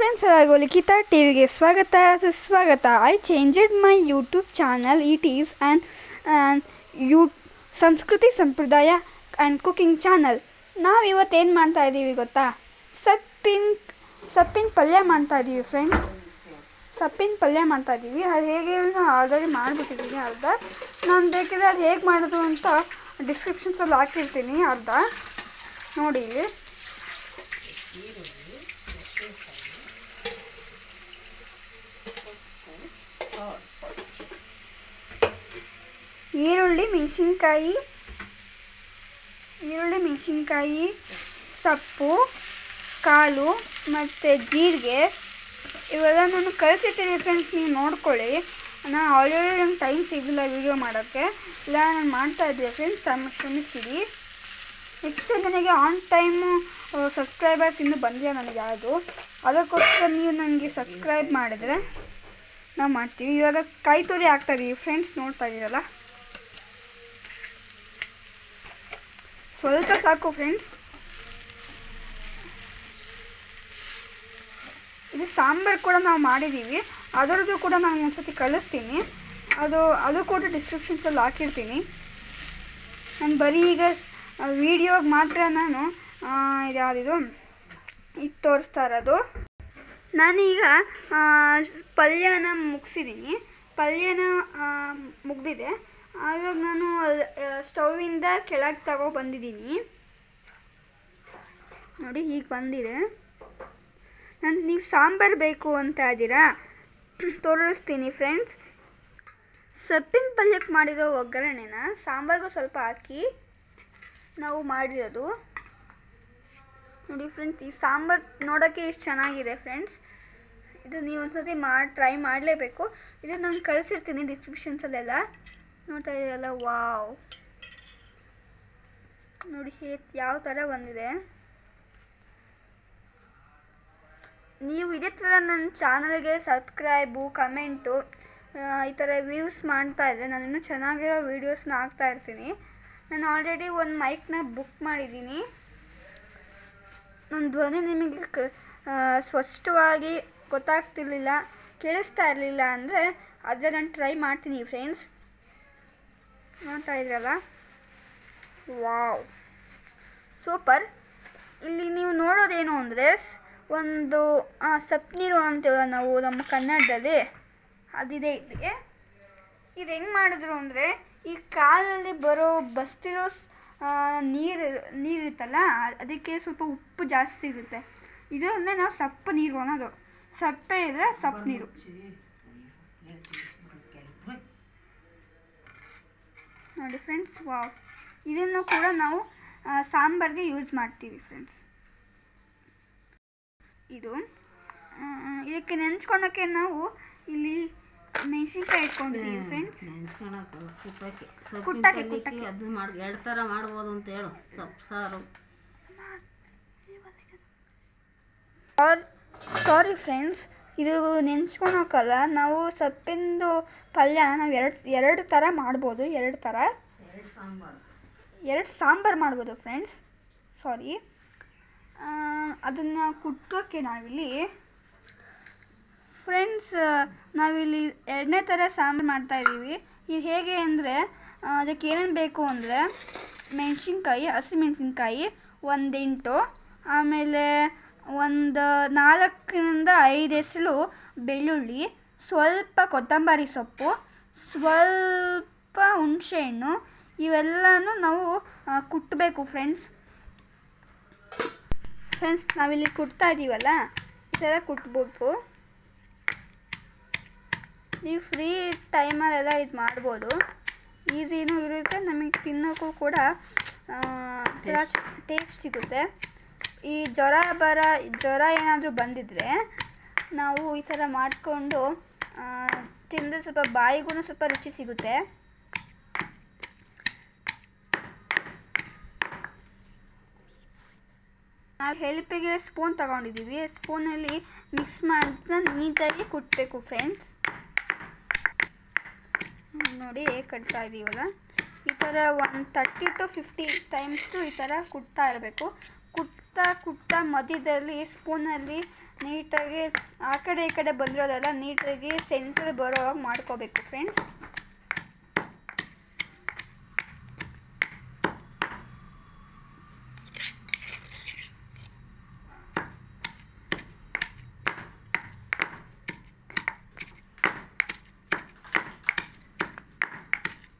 Friends ಎಲ್ಲರಿಗೂ ಲಿಖಿತ ಟಿವಿಗೆ ಸ್ವಾಗತ. ಸುಸ್ವಾಗತ. I changed my YouTube channel it is an you ಸಂಸ್ಕೃತಿ ಸಂಪ್ರದಾಯ ಆ್ಯಂಡ್ ಕುಕಿಂಗ್ ಚಾನಲ್ ನಾವು ಇವತ್ತೇನು ಮಾಡ್ತಾ ಇದ್ದೀವಿ ಗೊತ್ತಾ? ಸಪ್ಪಿನ ಸಪ್ಪಿನ ಪಲ್ಯ ಮಾಡ್ತಾ ಇದ್ದೀವಿ ಫ್ರೆಂಡ್ಸ್ ಸಪ್ಪಿನ ಪಲ್ಯ ಮಾಡ್ತಾ ಇದ್ದೀವಿ ಅದು ಹೇಗೆ ನಾವು ಆಲ್ರೆಡಿ ಮಾಡಿಬಿಟ್ಟಿದ್ದೀನಿ ಅರ್ಧ. ನಾನು ಬೇಕಿದ್ರೆ ಅದು ಹೇಗೆ ಮಾಡೋದು ಅಂತ ಡಿಸ್ಕ್ರಿಪ್ಷನ್ಸಲ್ಲಿ ಹಾಕಿರ್ತೀನಿ ಅರ್ಧ. ನೋಡಿ. ಈರುಳ್ಳಿ, ಮೆಣಸಿನ್ಕಾಯಿ ಈರುಳ್ಳಿ, ಮೆಣಸಿನ್ಕಾಯಿ, ಸೊಪ್ಪು, ಕಾಳು ಮತ್ತು ಜೀರಿಗೆ. ಇವೆಲ್ಲ ನಾನು ಕಳಿಸಿರ್ತೀನಿ ಫ್ರೆಂಡ್ಸ್ ನೀವು ನೋಡ್ಕೊಳ್ಳಿ. ನಾನು ಆಲ್ರೆಡಿ ನಂಗೆ ಟೈಮ್ ಸಿಗಲಿಲ್ಲ ವೀಡಿಯೋ ಮಾಡೋಕ್ಕೆ ಇಲ್ಲ, ನಾನು ಮಾಡ್ತಾ ಇದ್ದೆ ಫ್ರೆಂಡ್ಸ್ ತಮ್ಮ ಶ್ರಮಿಸ್ತೀರಿ. ನೆಕ್ಸ್ಟ್ ನನಗೆ ಆನ್ ಟೈಮು ಸಬ್ಸ್ಕ್ರೈಬರ್ಸ್ ಇನ್ನೂ ಬಂದಿಲ್ಲ ನನಗೆ ಯಾವುದು ಅದಕ್ಕೋಸ್ಕರ ನೀವು ನನಗೆ ಸಬ್ಸ್ಕ್ರೈಬ್ ಮಾಡಿದರೆ ನಾವು ಮಾಡ್ತೀವಿ. ಇವಾಗ ಕಾಯಿ ತುರಿ ಹಾಕ್ತಾ ಇದ್ದೀವಿ ಫ್ರೆಂಡ್ಸ್ ನೋಡ್ತಾ ಇದ್ದೀರಲ್ಲ ಸ್ವಲ್ಪ ಸಾಕು ಫ್ರೆಂಡ್ಸ್ ಇದು ಸಾಂಬಾರು ಕೂಡ ನಾವು ಮಾಡಿದ್ದೀವಿ ಅದರದ್ದು ಕೂಡ ನಾನು ಒಂದ್ಸತಿ ಕಳಿಸ್ತೀನಿ. ಅದು ಅದು ಕೂಡ ಡಿಸ್ಕ್ರಿಪ್ಷನ್ಸಲ್ಲಿ ಹಾಕಿರ್ತೀನಿ. ನಾನು ಬರೀ ಈಗ ವಿಡಿಯೋಗೆ ಮಾತ್ರ ನಾನು ಇದು ಯಾವುದಿದು ಇದು ತೋರಿಸ್ತಾ ಇರೋದು. ನಾನೀಗ ಪಲ್ಯನ ಮುಗಿಸಿದ್ದೀನಿ ಪಲ್ಯನ ಮುಗ್ದಿದೆ. ಇವಾಗ ನಾನು ಸ್ಟೌವಿಂದ ಕೆಳಗೆ ತಗೋ ಬಂದಿದ್ದೀನಿ. ನೋಡಿ, ಹೀಗೆ ಬಂದಿದೆ. ನಾನು, ನೀವು ಸಾಂಬಾರು ಬೇಕು ಅಂತ ಇದ್ದೀರಾ ತೋರಿಸ್ತೀನಿ ಫ್ರೆಂಡ್ಸ್ ಸೊಪ್ಪಿನ ಪಲ್ಯಕ್ಕೆ ಮಾಡಿರೋ ಒಗ್ಗರಣೆನ ಸಾಂಬಾರಿಗೂ ಸ್ವಲ್ಪ ಹಾಕಿ ನಾವು ಮಾಡಿರೋದು. ನೋಡಿ ಫ್ರೆಂಡ್ಸ್ ಈ ಸಾಂಬಾರು ನೋಡೋಕ್ಕೆ ಇಷ್ಟು ಚೆನ್ನಾಗಿದೆ ಫ್ರೆಂಡ್ಸ್ ಇದು ನೀವು ಒಂದ್ಸತಿ ಮಾಡಿ ಟ್ರೈ ಮಾಡಲೇಬೇಕು. ಇದು ನಾನು ಕಳಿಸಿರ್ತೀನಿ ಡಿಸ್ಕ್ರಿಪ್ಷನ್ಸಲ್ಲೆಲ್ಲ ನೋಡ್ತಾ ಇದ್ದೀರಲ್ಲ ವಾವ್. ನೋಡಿ ಯಾವ ಥರ ಬಂದಿದೆ? ನೀವು ಇದೇ ಥರ ನನ್ನ ಚಾನಲ್ಗೆ ಸಬ್ಸ್ಕ್ರೈಬು, ಕಮೆಂಟು ಈ ಥರ ವ್ಯೂಸ್ ಮಾಡ್ತಾ ಇದ್ದರೆ ನಾನು ಇನ್ನೂ ಚೆನ್ನಾಗಿರೋ ವೀಡಿಯೋಸ್ನ ಹಾಕ್ತಾ ಇರ್ತೀನಿ. ನಾನು ಆಲ್ರೆಡಿ ಒಂದು ಮೈಕ್ನ ಬುಕ್ ಮಾಡಿದ್ದೀನಿ. ನನ್ನ ಧ್ವನಿ ನಿಮಗೆ ಸ್ಪಷ್ಟವಾಗಿ ಗೊತ್ತಾಗ್ತಿರ್ಲಿಲ್ಲ, ಕೇಳಿಸ್ತಾ ಇರಲಿಲ್ಲ ಅಂದರೆ ಅದೇ ನಾನು ಟ್ರೈ ಮಾಡ್ತೀನಿ, ಫ್ರೆಂಡ್ಸ್. ನೋಡ್ತಾ ಇದ್ರಲ್ಲ ವಾವ್. ಸೂಪರ್. ಇಲ್ಲಿ ನೀವು ನೋಡೋದೇನು ಅಂದರೆ ಒಂದು ಸಪ್ನೀರು ಅಂತೀವಲ್ಲ ನಾವು ನಮ್ಮ ಕನ್ನಡದಲ್ಲಿ ಅದಿದೆ ಇದೆ ಇದು ಹೆಂಗೆ ಮಾಡಿದ್ರು ಅಂದರೆ ಈ ಕಾಲಲ್ಲಿ ಬರೋ ಬಸ್ತಿರೋ ನೀರು ನೀರಿರುತ್ತಲ್ಲ ಅದಕ್ಕೆ ಸ್ವಲ್ಪ ಉಪ್ಪು ಜಾಸ್ತಿ ಇರುತ್ತೆ. ಇದು ಅಂದರೆ ನಾವು ಸಪ್ಪು ನೀರು ಅನ್ನೋದು. ಸಪ್ಪೆ ಇದ್ರೆ ಸಪ್ಪು ನೀರು ನೋಡಿ ಫ್ರೆಂಡ್ಸ್ ವಾವ್ ಇದನ್ನು ಕೂಡ ನಾವು ಸಾಂಬಾರ್ಗೆ ಯೂಸ್ ಮಾಡ್ತೀವಿ ಫ್ರೆಂಡ್ಸ್ ಇದು ಇದಕ್ಕೆ ನೆಂಚ್ಕೊಳಕ್ಕೆ ನಾವು ಇಲ್ಲಿ ಮೆಣಸಿನ್ಕಾಯಿ ಇಟ್ಕೊಂಡಿದ್ದೀವಿ ಫ್ರೆಂಡ್ಸ್ ಕುಟ್ಟಕ್ಕೆ ಕುಟ್ಟಕ್ಕೆ, ಕುಟ್ಟಕ್ಕೆ. ಅದು ಮಾಡಿ ಎರಡು ಥರ ಮಾಡ್ಬೋದು ಅಂತ ಹೇಳು ಸೊಪ್ಪು ಸಾರು. ಸಾರಿ ಫ್ರೆಂಡ್ಸ್ ಇದು ನೆಂಚ್ಕೊಳಕ್ಕಲ್ಲ ನಾವು ಸೊಪ್ಪಿಂದು ಪಲ್ಯ ನಾವು ಎರಡು ಎರಡು ಥರ ಮಾಡ್ಬೋದು, ಎರಡು ಥರ ಎರಡು ಸಾಂಬಾರು ಎರಡು ಸಾಂಬಾರು ಮಾಡ್ಬೋದು ಫ್ರೆಂಡ್ಸ್ ಸಾರಿ ಅದನ್ನು ಕುಟ್ಟೋಕ್ಕೆ ನಾವಿಲ್ಲಿ ಫ್ರೆಂಡ್ಸ್ ನಾವಿಲ್ಲಿ ಎರಡನೇ ಥರ ಸಾಂಬಾರು ಮಾಡ್ತಾಯಿದ್ದೀವಿ ಇದು ಹೇಗೆ ಅಂದರೆ ಅದಕ್ಕೆ ಏನೇನು ಬೇಕು ಅಂದರೆ, ಮೆಣಸಿನ್ಕಾಯಿ, ಹಸಿಮೆಣ್ಸಿನ್ಕಾಯಿ ಎಂಟು ಆಮೇಲೆ ಒಂದು ನಾಲ್ಕರಿಂದ ಐದು ಎಸಳು ಬೆಳ್ಳುಳ್ಳಿ ಸ್ವಲ್ಪ ಕೊತ್ತಂಬರಿ ಸೊಪ್ಪು ಸ್ವಲ್ಪ ಹುಣಸೆಹಣ್ಣು ಇವೆಲ್ಲನೂ ನಾವು ಕುಟ್ಟಬೇಕು ಫ್ರೆಂಡ್ಸ್ ಫ್ರೆಂಡ್ಸ್ ನಾವಿಲ್ಲಿ ಕುಟ್ತಾ ಇದ್ದೀವಲ್ಲ ಈ ಥರ ಕುಟ್ಬೇಕು ನೀವು ಫ್ರೀ ಟೈಮಲ್ಲೆಲ್ಲ ಇದು ಮಾಡ್ಬೋದು. ಈಸಿನೂ ಇರುತ್ತೆ ನಮಗೆ ತಿನ್ನೋಕ್ಕೂ ಕೂಡ ಟೇಸ್ಟ್ ಸಿಗುತ್ತೆ. ಈ ಜ್ವರ ಬರ, ಜ್ವರ ಏನಾದರೂ ಬಂದಿದ್ದರೆ ನಾವು ಈ ಥರ ಮಾಡಿಕೊಂಡು ತಿಂದರೆ ಸ್ವಲ್ಪ ಬಾಯಿಗೂ ಸ್ವಲ್ಪ ರುಚಿ ಸಿಗುತ್ತೆ. ನಾವು ಹೆಲ್ಪಿಗೆ ಸ್ಪೂನ್ ತಗೊಂಡಿದ್ದೀವಿ. ಸ್ಪೂನಲ್ಲಿ ಮಿಕ್ಸ್ ಮಾಡಿದ್ರೆ ನೀಟಾಗಿ ಕುಟ್ಟಬೇಕು ಫ್ರೆಂಡ್ಸ್ ನೋಡಿ ಕಟ್ತಾ ಇದ್ದೀವಲ್ಲ ಈ ಥರ ಒಂದು ತರ್ಟಿ ಟು ಫಿಫ್ಟಿ ಟೈಮ್ಸು ಈ ಥರ ಕುಟ್ತಾ ಇರಬೇಕು. ಕುಟ್ತಾ ಕುಟ್ತಾ ಮಧ್ಯದಲ್ಲಿ ಸ್ಪೂನಲ್ಲಿ ನೀಟಾಗಿ ಆ ಕಡೆ ಈ ಕಡೆ ಬಂದಿರೋದೆಲ್ಲ ನೀಟಾಗಿ ಸೆಂಟ್ರ್ ಬರೋ ಹಾಗೆ ಮಾಡ್ಕೋಬೇಕು ಫ್ರೆಂಡ್ಸ್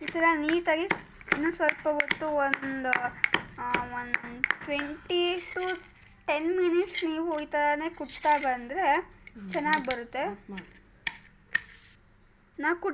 ಈ ಥರ ನೀಟಾಗಿ ಇನ್ನೂ ಸ್ವಲ್ಪ ಹೊತ್ತು ಒಂದು ಒಂದು ಟ್ವೆಂಟಿ ಟು ಟೆನ್ ಮಿನಿಟ್ಸ್ ನೀವು ಈ ಥರನೇ ಕುಟ್ತಾ ಬಂದರೆ ಚೆನ್ನಾಗಿ ಬರುತ್ತೆ. ನಾ ಕುಟ್ ನಾವು